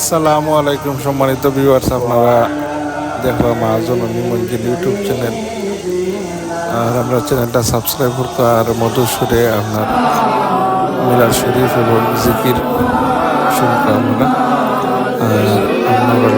সালামু আলাইকুম সম্মানিত ভিউয়ার্স আপনারা দেখলাম মহাজননী মঞ্জিল ইউটিউব চ্যানেল আর আমরা চ্যানেলটা সাবস্ক্রাইব করতে আর মধুর আপনার মিলাদ শরীফ এবং জিকির শুনতাম আমরা আর আপনারা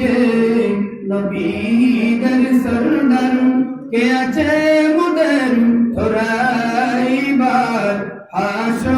যে নবীদের সরদার কে আছে মুদের থরাইবার হাসরে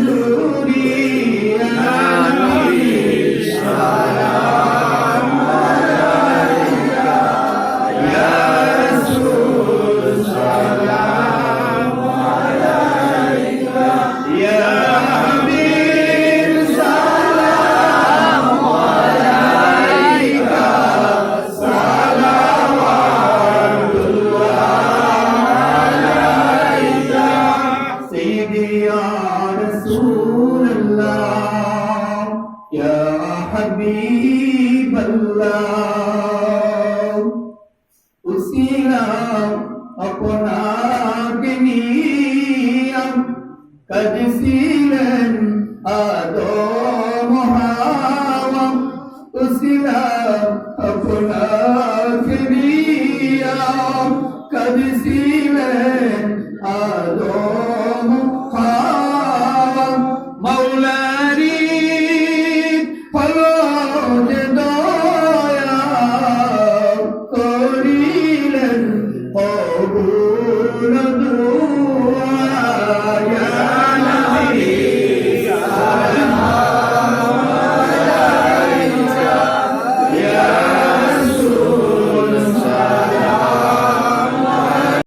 আল্লাহ। উসিলা আপনাকে নিয়াম কাজ ছিলেন আদম হাওয়া উসিলা আপনাকে নিয়াম কাজ قبول دعايانا